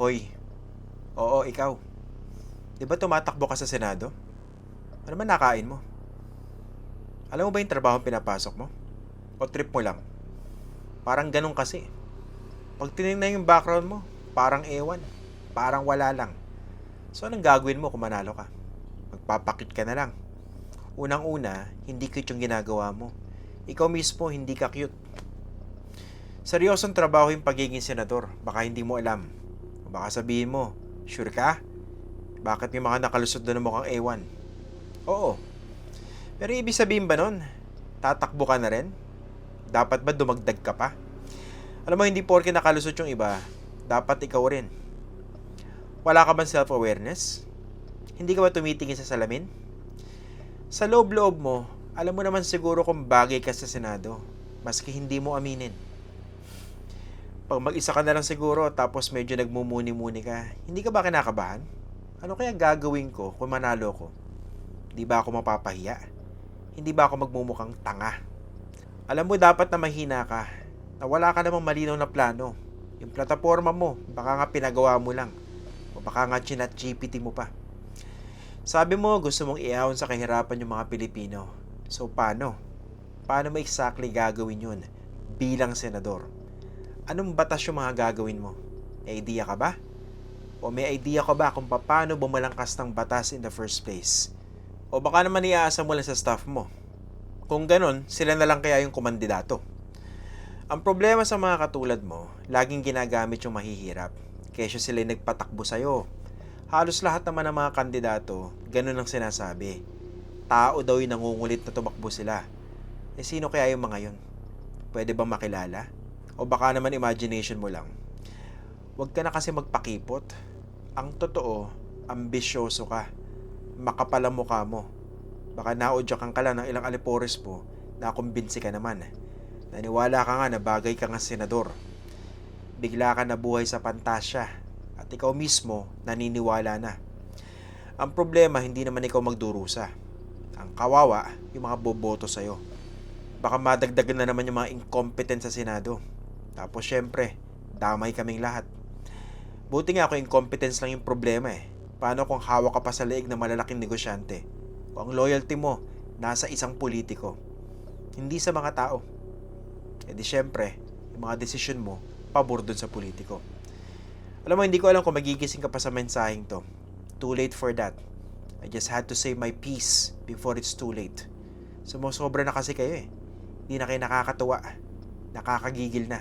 Hoy, oo, ikaw. Di ba tumatakbo ka sa Senado? Ano man nakain mo? Alam mo ba yung trabaho pinapasok mo? O trip mo lang? Parang ganun kasi. Pag tinignan yung background mo, parang ewan. Parang wala lang. So anong gagawin mo kung manalo ka? Magpapakit ka na lang. Unang-una, hindi cute yung ginagawa mo. Ikaw mismo, hindi ka cute. Seryosong trabaho yung pagiging senador. Baka hindi mo alam. Baka sabihin mo, sure ka? Bakit may mga nakalusot doon ng mukhang ewan? Oo. Pero ibig sabihin ba nun? Tatakbo ka na rin? Dapat ba dumagdag ka pa? Alam mo, hindi porke nakalusot yung iba, dapat ikaw rin. Wala ka bang self-awareness? Hindi ka ba tumitingin sa salamin? Sa loob-loob mo, alam mo naman siguro kung bagay ka sa Senado, maski hindi mo aminin. Pag mag-isa ka na lang siguro tapos medyo nagmumuni-muni ka, hindi ka ba kinakabahan? Ano kaya gagawin ko kung manalo ko? Di ba ako mapapahiya? Hindi ba ako magmumukhang tanga? Alam mo dapat na mahina ka, na wala ka namang malinaw na plano. Yung plataforma mo, baka nga pinagawa mo lang. O baka nga chinat GPT mo pa. Sabi mo, gusto mong iahon sa kahirapan yung mga Pilipino. So, paano? Paano mo exactly gagawin yun bilang senador? Anong batas yung mga gagawin mo? May idea ka ba? O may idea ka ba kung paano bumalangkas ng batas in the first place? O baka naman iaasa mo lang sa staff mo. Kung ganun, sila na lang kaya yung kumandidato. Ang problema sa mga katulad mo, laging ginagamit yung mahihirap. Kesyo sila nagpatakbo sa'yo. Halos lahat naman ng mga kandidato, ganun ang sinasabi. Tao daw yung nangungulit na tumakbo sila. Eh sino kaya yung mga yun? Pwede bang makilala? O baka naman imagination mo lang. Huwag ka na kasi magpakipot. Ang totoo, ambisyoso ka. Makapal ang mukha mo. Baka naudyakan ka lang ng ilang alipores mo na kumbinsi ka naman. Naniwala ka nga na bagay ka nga senador. Bigla ka nabuhay sa pantasya at ikaw mismo naniniwala na. Ang problema, hindi naman ikaw magdurusa. Ang kawawa, yung mga boboto sa'yo. Baka madagdagan na naman yung mga incompetent sa Senado. Tapos syempre, damay kaming lahat. Buti nga ako incompetence lang yung problema eh. Paano kung hawak ka pa sa leeg ng malalaking negosyante? Kung ang loyalty mo nasa isang politiko, hindi sa mga tao. E di syempre, yung mga desisyon mo, pabor dun sa politiko. Alam mo, hindi ko alam kung magigising ka pa sa mensaheng to. Too late for that. I just had to say my piece before it's too late. Sumusobra na kasi kayo eh. Hindi na kayo nakakatuwa. Nakakagigil na.